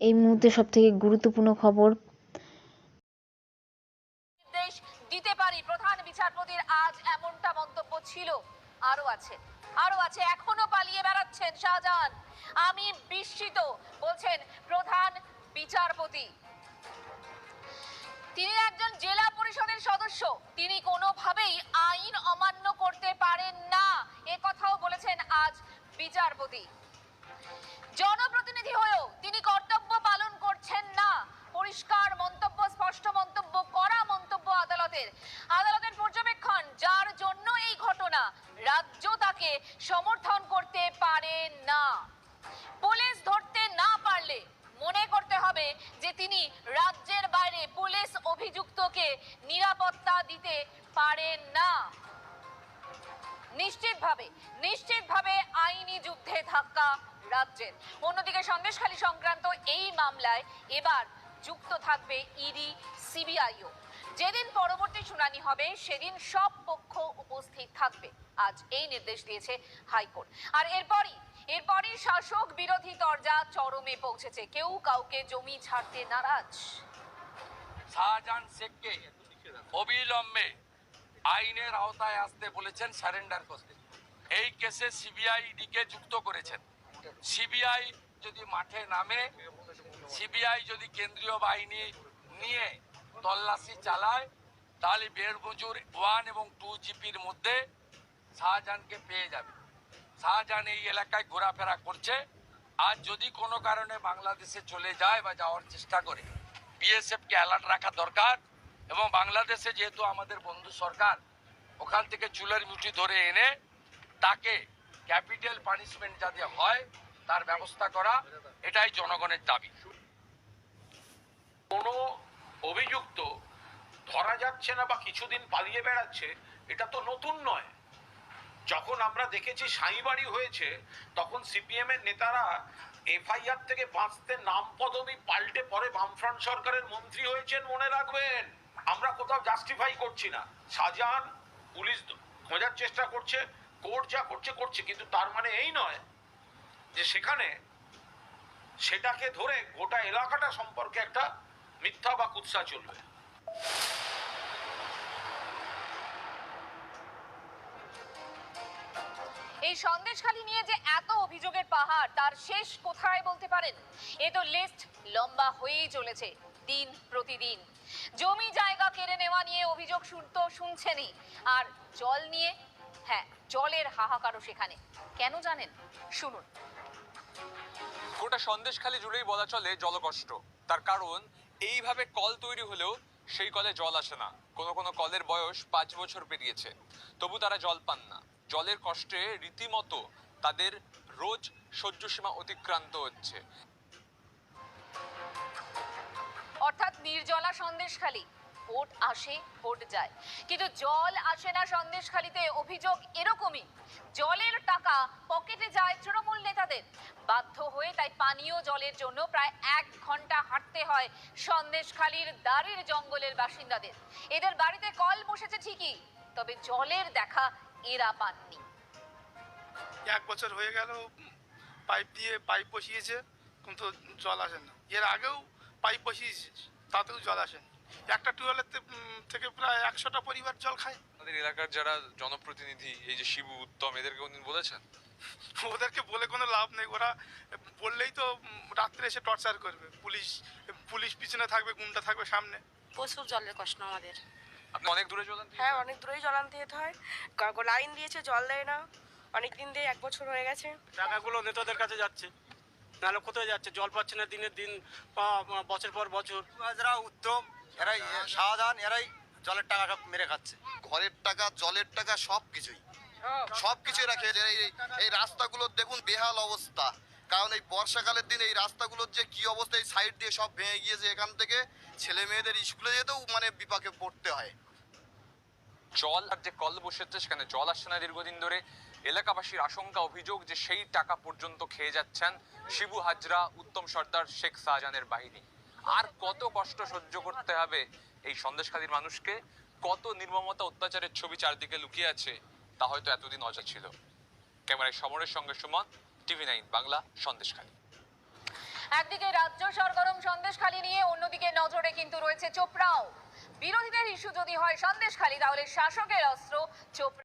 এই মুহূর্তে সবথেকে গুরুত্বপূর্ণ খবর। দিতে পারি, প্রধান বিচারপতির আজ এমনটা মন্তব্য ছিল। আরও আছে আরও আছে, এখনও পালিয়ে বেড়াচ্ছেন শাহজাহান। আমি বিস্মিত, বলছেন প্রধান বিচারপতি। তিনি একজন জেলা পরিষদের সদস্য। তিনি কোনোভাবেই আইন অমান্য করতে পারেন না। এ কথাও বলেছেন আজ বিচারপতি। জনপ্রতিনিধি হয়েও তিনি কর্তব্য পালন করছেন না পরিষ্কার মন্তব্য স্পষ্ট মন্তব্য করা মন্তব্য আদালতের আদালতের পর্যবেক্ষণ যার জন্য এই ঘটনা রাজ্য তাকে সমর্থন করতে পারে না। পুলিশ ধরতে না পারলে মনে করতে হবে যে তিনি রাজ্যের বাইরে পুলিশ অভিযুক্তকে নিরাপত্তা দিতে পারেন না। নিশ্চিতভাবে নিশ্চিতভাবে আইনি যুদ্ধে ধাক্কা রাজ্যের। অন্যদিকে সন্দেশখালী সংক্রান্ত এই মামলায় এবার যুক্ত থাকবে ইডি, সিবিআইও। যেদিন পরবর্তী শুনানি হবে, সেদিন সব পক্ষ উপস্থিত থাকবে। আজ এই নির্দেশ দিয়েছে হাইকোর্ট। আর এরপরই এরপরই শাসক বিরোধী তরজা চরমে পৌঁছেছে। কেউ কাউকে জমি ছাড়তে নারাজ। শেখকে অবিলম্বে আইনের আওতায় আসতে বলেছেন সারেন্ডার করতে এই কেসে সিবিআই কে যুক্ত করেছেন। সিবিআই যদি মাঠে নামে, সিবিআই যদি কেন্দ্রীয় বাহিনী নিয়ে তল্লাশি চালায় তাহলে বেড়গুজুর ওয়ান এবং টু জিপির মধ্যে শাহজাহানকে পেয়ে যাবে। শাহজাহান এই এলাকায় ঘোরাফেরা করছে। আর যদি কোনো কারণে বাংলাদেশে চলে যায় বা যাওয়ার চেষ্টা করে, বিএসএফকে অ্যালার্ট রাখা দরকার এবং বাংলাদেশে যেহেতু আমাদের বন্ধু সরকার ওখান থেকে চুলের মুঠি ধরে এনে তাকে ক্যাপিটাল পানিশমেন্ট যাতে হয়, তার ব্যবস্থা করা, এটাই জনগণের দাবি। কোনো অভিযুক্ত ধরা যাচ্ছে না বা কিছুদিন পালিয়ে বেড়াচ্ছে, এটা তো নতুন নয়। যখন আমরা দেখেছি সাঁইবাড়ি হয়েছে, তখন সিপিএম এর নেতারা এফআইআর থেকে বাঁচতে নাম পদবি পাল্টে পরে বামফ্রন্ট সরকারের মন্ত্রী হয়েছেন মনে রাখবেন। আমরা কোথাও জাস্টিফাই করছি না। শাহজাহান পুলিশ খোঁজার চেষ্টা করছে, কোর্ট যা করছে করছে। কিন্তু তার মানে এই নয় যে সেখানে সেটাকে ধরে গোটা এলাকাটা সম্পর্কে একটা মিথ্যা বা কুৎসা চলবে। এই সন্দেশখালী নিয়ে যে এত অভিযোগের পাহাড়, তার শেষ কোথায় বলতে পারেন? এ তো লিস্ট লম্বা হয়েই চলেছে, দিন প্রতিদিন। জমি জায়গা কেড়ে নেওয়া নিয়ে অভিযোগ শুনতো, শুনছেনই। আর জল নিয়ে হ্যাঁ জলের হাহাকারও সেখানে। কেন জানেন? শুনুন। গোটা সন্দেশখালি জুড়েই বলা চলে জলকষ্ট। তার কারণ, এইভাবে কল তৈরি হলেও সেই কলে জল আসে না। কোনো কোনো কলের বয়স পাঁচ বছর পেরিয়েছে। তবু তারা জল পান না। জলের কষ্টে রীতিমতো তাদের রোজ সহ্যসীমা অতিক্রান্ত হচ্ছে। অর্থাৎ নির্জলা সন্দেশখালী, ভোট আসে, ভোট যায়। কিন্তু জল আসে না সন্দেশখালীতে, অভিযোগ এরকমই। জলের টাকা পকেটে যায় তৃণমূল নেতাদের। বাধ্য হয়ে তাই পানীয় জলের জন্য প্রায় এক ঘণ্টা হাঁটতে হয় সন্দেশখালীর দাড়ির জঙ্গলের বাসিন্দাদের। এদের বাড়িতে কল বসেছে ঠিকই, তবে জলের দেখা এরা পাননি। এক বছর হয়ে গেল পাইপ দিয়ে পাইপ বসিয়েছে কিন্তু জল আসে না এর আগেও পাইপ বসিয়েছে তাতেও জল আসেনি। একটা টিউবওয়েলের থেকে প্রায় একশোটা পরিবার জল খায়। আমাদের এলাকার যারা জনপ্রতিনিধি এই যে শিবু উত্তম এদেরকে কোনদিন বলেছেন? ওদেরকে বলে কোনো লাভ নেই। ওরা বললেই তো রাত্রে এসে টর্চার করবে। পুলিশ পুলিশ পিছনে থাকবে গুন্ডা থাকবে সামনে। প্রচুর জলের কষ্ট আমাদের। আপনি অনেক দূরে চলেন হ্যাঁ অনেক দূরেই জল আনতে যেতে হয়। লাইন দিয়েছে জল দেয় না। অনেক দিন দিয়ে এক বছর হয়ে গেছে। টাকাগুলো নেতাদের কাছে যাচ্ছে। নাহলে কোথায় যাচ্ছে? জল পাচ্ছে না দিনের দিন বছর পর বছর। যারা উত্তম এরাই শাহজাহান এরাই জলের টাকা সব মেরে খাচ্ছে। ঘরের টাকা জলের টাকা সব কিছুই সব কিছুই রাখে এই- এই রাস্তাগুলোর দেখুন বেহাল অবস্থা। কারণ এই বর্ষাকালের দিন এই রাস্তাগুলোর যে কি অবস্থা এই সাইড দিয়ে সব ভেঙে গিয়েছে এখান থেকে ছেলে মেয়েদের স্কুলে যেতেও মানে বিপাকে পড়তে হয়। জল আর যে কল বসেছে, সেখানে জল আসছে না দীর্ঘদিন ধরে। এলাকাবাসীর আশঙ্কা, অভিযোগ যে সেই টাকা পর্যন্ত খেয়ে যাচ্ছেন শিবু হাজরা, উত্তম সর্দার শেখ শাহজাহানের বাহিনী। আর কত কষ্ট সহ্য করতে হবে এই সন্দেশখালীর মানুষকে? কত নির্মমতা অত্যাচারের ছবি চারদিকে লুকিয়ে আছে, তা হয়তো এতদিন অজা ছিল। ক্যামেরায় সমরের সঙ্গে সুমন, টিভি নাইন বাংলা, সন্দেশখালী। একদিকে রাজ্য সরগরম সন্দেশখালী নিয়ে, অন্যদিকে নজরে কিন্তু রয়েছে চোপড়াও। বিরোধীদের ইস্যু যদি হয় সন্দেশখালী তাহলে শাসকের অস্ত্র চোপড়া